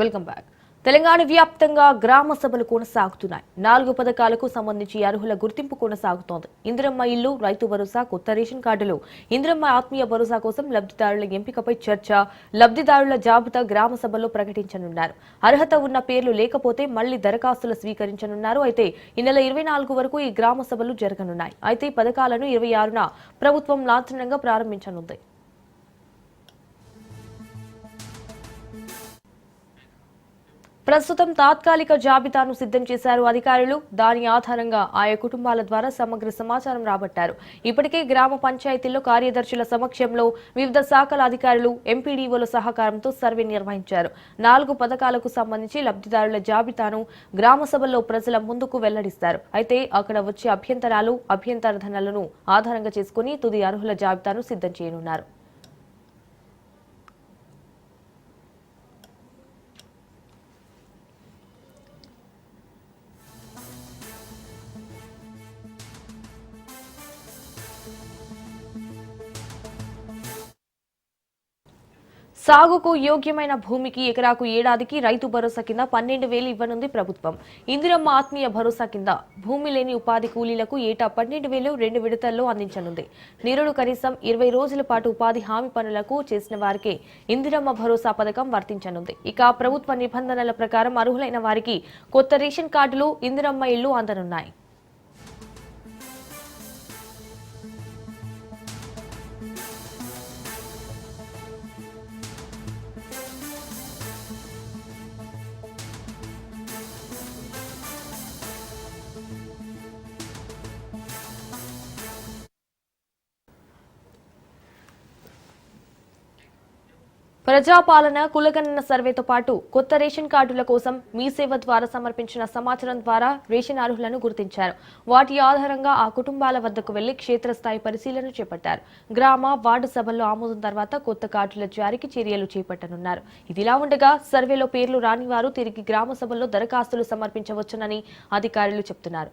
Welcome back Telangana వ్యాప్తంగా గ్రామ సభలు కొనసాగుతున్నాయి. నాలుగు పథకాలకు సంబంధించి అర్హుల గుర్తింపు కొనసాగుతోంది. ఇందిరమ్మ ఇల్లు రైతు భరోసా కొత్త రేషన్ కార్డులు. ఇందిరమ్మ ఆత్మీయ భరోసా కోసం లబ్ధిదారుల ఎంపికపై చర్చ లబ్ధిదారుల జాబితా గ్రామ సభలో ప్రకటించనున్నారు. అర్హత ఉన్న పేర్లు లేకపోతే మళ్ళీ దరఖాస్తులు స్వీకరించనున్నారు. అయితే ఈ నెల ఇరవై నాలుగు వరకు ఈ గ్రామ సభలు జరగనున్నాయి. అయితే ఈ పథకాలను ఇరవై ఆరున ప్రభుత్వం లాంఛనంగా ప్రారంభించనుంది. ప్రస్తుతం తాత్కాలిక జాబితాను సిద్ధం చేశారు అధికారులు. దాని ఆధారంగా ఆయా కుటుంబాల ద్వారా సమగ్ర సమాచారం రాబట్టారు. ఇప్పటికే గ్రామ పంచాయతీల్లో కార్యదర్శుల సమక్షంలో వివిధ శాఖల అధికారులు ఎంపీడీఓల సహకారంతో సర్వే నిర్వహించారు. నాలుగు పథకాలకు సంబంధించి లబ్ధిదారుల జాబితాను గ్రామ సభల్లో ప్రజల ముందుకు వెల్లడిస్తారు. అయితే అక్కడ వచ్చే అభ్యంతరాలు అభ్యంతరధనలను ఆధారంగా చేసుకుని తుది అర్హుల జాబితాను సిద్ధం చేయనున్నారు. సాగుకు యోగ్యమైన భూమికి ఎకరాకు ఏడాదికి రైతు భరోసా కింద పన్నెండు వేలు ఇవ్వనుంది ప్రభుత్వం. ఇందిరమ్మ ఆత్మీయ భరోసా కింద భూమి లేని ఉపాధి కూలీలకు ఏటా పన్నెండు వేలు రెండు విడతల్లో అందించనుంది. నిరుడు కనీసం ఇరవై రోజుల పాటు ఉపాధి హామీ పనులకు చేసిన వారికే ఇందిరమ్మ భరోసా పథకం వర్తించనుంది. ఇక ప్రభుత్వ నిబంధనల ప్రకారం అర్హులైన వారికి కొత్త రేషన్ కార్డులు ఇందిరమ్మ ఇళ్ళు అందనున్నాయి. ప్రజాపాలన కులగణన సర్వేతో పాటు కొత్త రేషన్ కార్డుల కోసం మీ సేవ ద్వారా సమర్పించిన సమాచారం ద్వారా రేషన్ అర్హులను గుర్తించారు. వాటి ఆధారంగా ఆ కుటుంబాల వద్దకు వెళ్ళి క్షేత్రస్థాయి పరిశీలన చేపట్టారు. గ్రామ వార్డు సభల్లో ఆమోదం తర్వాత కొత్త కార్డుల జారీకి చర్యలు చేపట్టనున్నారు. ఇదిలా ఉండగా సర్వేలో పేర్లు రాని వారు తిరిగి గ్రామ సభల్లో దరఖాస్తులు సమర్పించవచ్చునని అధికారులు చెబుతున్నారు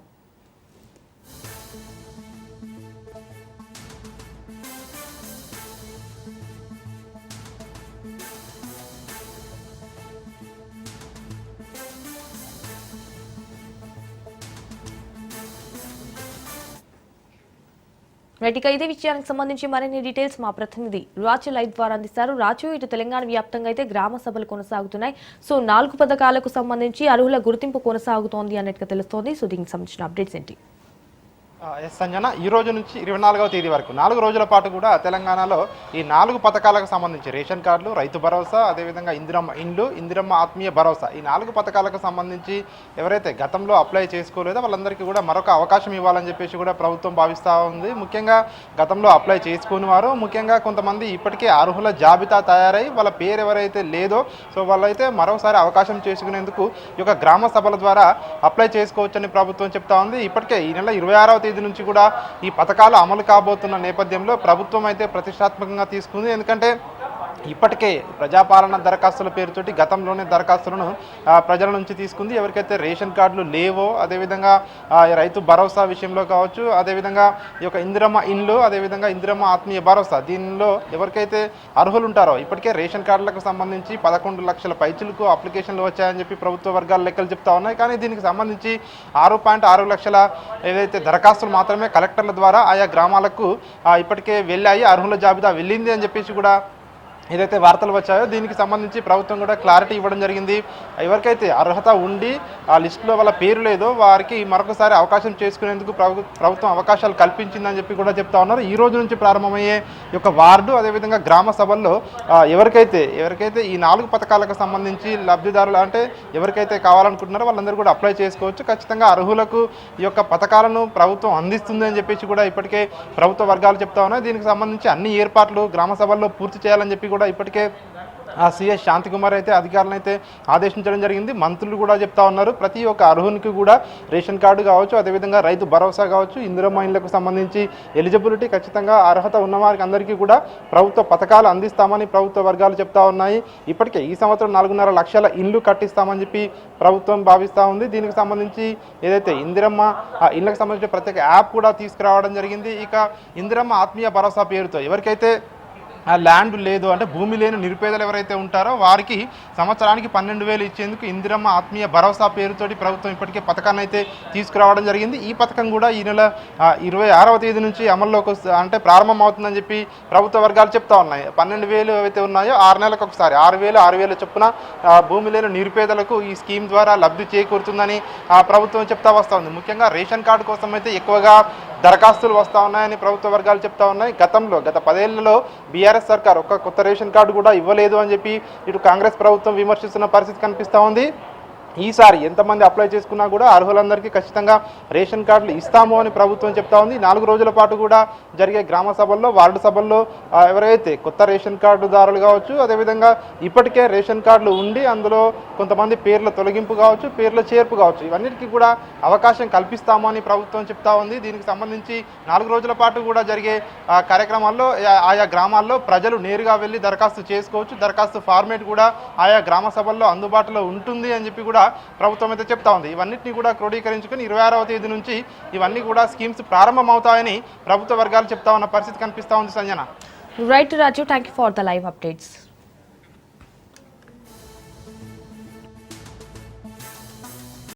ఇక ఇదే విషయానికి సంబంధించి మరిన్ని డీటెయిల్స్ మా ప్రతినిధి రాచు లైవ్ ద్వారా అందిస్తారు. రాచు ఇటు తెలంగాణ వ్యాప్తంగా అయితే గ్రామ సభలు కొనసాగుతున్నాయి. సో నాలుగు పథకాలకు సంబంధించి అర్హుల గుర్తింపు కొనసాగుతోంది అన్నట్టుగా తెలుస్తోంది. సో దీనికి సంబంధించిన అప్డేట్స్ ఏంటి? ఎస్ సంజన ఈ రోజు నుంచి ఇరవై నాలుగవ తేదీ వరకు నాలుగు రోజుల పాటు కూడా తెలంగాణలో ఈ నాలుగు పథకాలకు సంబంధించి రేషన్ కార్డులు రైతు భరోసా అదేవిధంగా ఇందిరమ్మ ఇండ్లు ఇందిరమ్మ ఆత్మీయ భరోసా ఈ నాలుగు పథకాలకు సంబంధించి ఎవరైతే గతంలో అప్లై చేసుకోలేదో వాళ్ళందరికీ కూడా మరొక అవకాశం ఇవ్వాలని చెప్పేసి కూడా ప్రభుత్వం భావిస్తూ ఉంది. ముఖ్యంగా గతంలో అప్లై చేసుకుని వారు ముఖ్యంగా కొంతమంది ఇప్పటికే అర్హుల జాబితా తయారై వాళ్ళ పేరు ఎవరైతే లేదో సో వాళ్ళైతే మరోసారి అవకాశం చేసుకునేందుకు ఈ యొక్క గ్రామ సభల ద్వారా అప్లై చేసుకోవచ్చని ప్రభుత్వం చెప్తా ఉంది. ఇప్పటికే ఈ నెల ఇరవై ఆరవ తేదీ నుంచి కూడా ఈ పథకాలు అమలు కాబోతున్న నేపథ్యంలో ప్రభుత్వం అయితే ప్రతిష్టాత్మకంగా తీసుకుంది. ఎందుకంటే ఇప్పటికే ప్రజాపాలన దరఖాస్తుల పేరుతోటి గతంలోనే దరఖాస్తులను ప్రజల నుంచి తీసుకుంది. ఎవరికైతే రేషన్ కార్డులు లేవో అదేవిధంగా ఆ, రైతు భరోసా విషయంలో కావచ్చు అదేవిధంగా ఈ యొక్క ఇందిరమ్మ ఇండ్లు అదేవిధంగా ఇందిరమ్మ ఆత్మీయ భరోసా దీనిలో ఎవరికైతే అర్హులు ఉంటారో ఇప్పటికే రేషన్ కార్డులకు సంబంధించి పదకొండు లక్షల పైచులకు అప్లికేషన్లు వచ్చాయని చెప్పి ప్రభుత్వ వర్గాల లెక్కలు చెప్తా ఉన్నాయి. కానీ దీనికి సంబంధించి ఆరు పాయింట్ ఆరు లక్షల ఏదైతే దరఖాస్తులు మాత్రమే కలెక్టర్ల ద్వారా ఆయా గ్రామాలకు ఇప్పటికే వెళ్ళాయి అర్హుల జాబితా వెళ్ళింది అని చెప్పేసి కూడా ఏదైతే వార్తలు వచ్చాయో దీనికి సంబంధించి ప్రభుత్వం కూడా క్లారిటీ ఇవ్వడం జరిగింది. ఎవరికైతే అర్హత ఉండి ఆ లిస్టులో వాళ్ళ పేరు లేదో వారికి మరొకసారి అవకాశం చేసుకునేందుకు ప్రభుత్వం అవకాశాలు కల్పించిందని చెప్పి కూడా చెప్తా ఉన్నారు. ఈ రోజు నుంచి ప్రారంభమయ్యే యొక్క వార్డు అదేవిధంగా గ్రామ సభల్లో ఎవరికైతే ఎవరికైతే ఈ నాలుగు పథకాలకు సంబంధించి లబ్ధిదారులు అంటే ఎవరికైతే కావాలనుకుంటున్నారో వాళ్ళందరూ కూడా అప్లై చేసుకోవచ్చు. ఖచ్చితంగా అర్హులకు ఈ యొక్క పథకాలను ప్రభుత్వం అందిస్తుంది అని చెప్పేసి కూడా ఇప్పటికే ప్రభుత్వ వర్గాలు చెప్తా ఉన్నాయి. దీనికి సంబంధించి అన్ని ఏర్పాట్లు గ్రామ సభల్లో పూర్తి చేయాలని చెప్పి కూడా ఇప్పటికే ఆ సీఎస్ శాంతికుమార్ అయితే అధికారులను అయితే ఆదేశించడం జరిగింది. మంత్రులు కూడా చెప్తా ఉన్నారు. ప్రతి ఒక్క అర్హునికి కూడా రేషన్ కార్డు కావచ్చు అదేవిధంగా రైతు భరోసా కావచ్చు ఇందిరమ్మ ఇళ్ళకు సంబంధించి ఎలిజిబిలిటీ ఖచ్చితంగా అర్హత ఉన్న వారికి అందరికీ కూడా ప్రభుత్వ పథకాలు అందిస్తామని ప్రభుత్వ వర్గాలు చెప్తా ఉన్నాయి. ఇప్పటికే ఈ సంవత్సరం నాలుగున్నర లక్షల ఇండ్లు కట్టిస్తామని చెప్పి ప్రభుత్వం భావిస్తూ ఉంది. దీనికి సంబంధించి ఏదైతే ఇందిరమ్మ ఆ ఇళ్ళకు సంబంధించిన ప్రత్యేక యాప్ కూడా తీసుకురావడం జరిగింది. ఇక ఇందిరమ్మ ఆత్మీయ భరోసా పేరుతో ఎవరికైతే ల్యాండ్ లేదు అంటే భూమి లేని నిరుపేదలు ఎవరైతే ఉంటారో వారికి సంవత్సరానికి పన్నెండు వేలు ఇచ్చేందుకు ఇందిరమ్మ ఆత్మీయ భరోసా పేరుతోటి ప్రభుత్వం ఇప్పటికే పథకాన్ని అయితే తీసుకురావడం జరిగింది. ఈ పథకం కూడా ఈ నెల ఇరవై ఆరవ తేదీ నుంచి అమల్లోకి వస్తు అంటే ప్రారంభం అవుతుందని చెప్పి ప్రభుత్వ వర్గాలు చెప్తా ఉన్నాయి. పన్నెండు వేలు ఏవైతే ఉన్నాయో ఆరు నెలలకు ఒకసారి ఆరు వేలు ఆరు వేల చొప్పున భూమి లేని నిరుపేదలకు ఈ స్కీమ్ ద్వారా లబ్ధి చేకూరుతుందని ప్రభుత్వం చెప్తా వస్తూ ఉంది. ముఖ్యంగా రేషన్ కార్డు కోసం అయితే ఎక్కువగా దరఖాస్తులు వస్తూ ఉన్నాయని ప్రభుత్వ వర్గాలు చెప్తా ఉన్నాయి. గతంలో గత పదేళ్ళలో బీఆర్ఎస్ సర్కార్ ఒక్క కొత్త రేషన్ కార్డు కూడా ఇవ్వలేదు అని చెప్పి ఇటు కాంగ్రెస్ ప్రభుత్వం విమర్శిస్తున్న పరిస్థితి కనిపిస్తూ ఉంది. ఈసారి ఎంతమంది అప్లై చేసుకున్నా కూడా అర్హులందరికీ ఖచ్చితంగా రేషన్ కార్డులు ఇస్తాము అని ప్రభుత్వం చెప్తా ఉంది. నాలుగు రోజుల పాటు కూడా జరిగే గ్రామ సభల్లో వార్డు సభల్లో ఎవరైతే కొత్త రేషన్ కార్డుదారులు కావచ్చు అదేవిధంగా ఇప్పటికే రేషన్ కార్డులు ఉండి అందులో కొంతమంది పేర్ల తొలగింపు కావచ్చు పేర్ల చేర్పు కావచ్చు ఇవన్నిటికీ కూడా అవకాశం కల్పిస్తాము అని ప్రభుత్వం చెప్తా ఉంది. దీనికి సంబంధించి నాలుగు రోజుల పాటు కూడా జరిగే కార్యక్రమాల్లో ఆయా గ్రామాల్లో ప్రజలు నేరుగా వెళ్ళి దరఖాస్తు చేసుకోవచ్చు. దరఖాస్తు ఫార్మేట్ కూడా ఆయా గ్రామ సభల్లో అందుబాటులో ఉంటుంది అని చెప్పి కూడా కూడా ప్రభుత్వం అయితే చెప్తా ఉంది. ఇవన్నిటిని కూడా క్రోడీకరించుకుని ఇరవై ఆరవ తేదీ నుంచి ఇవన్నీ కూడా స్కీమ్స్ ప్రారంభమవుతాయని ప్రభుత్వ వర్గాలు చెప్తా ఉన్న పరిస్థితి కనిపిస్తా ఉంది Sanjana. Right Raju thank you for the live updates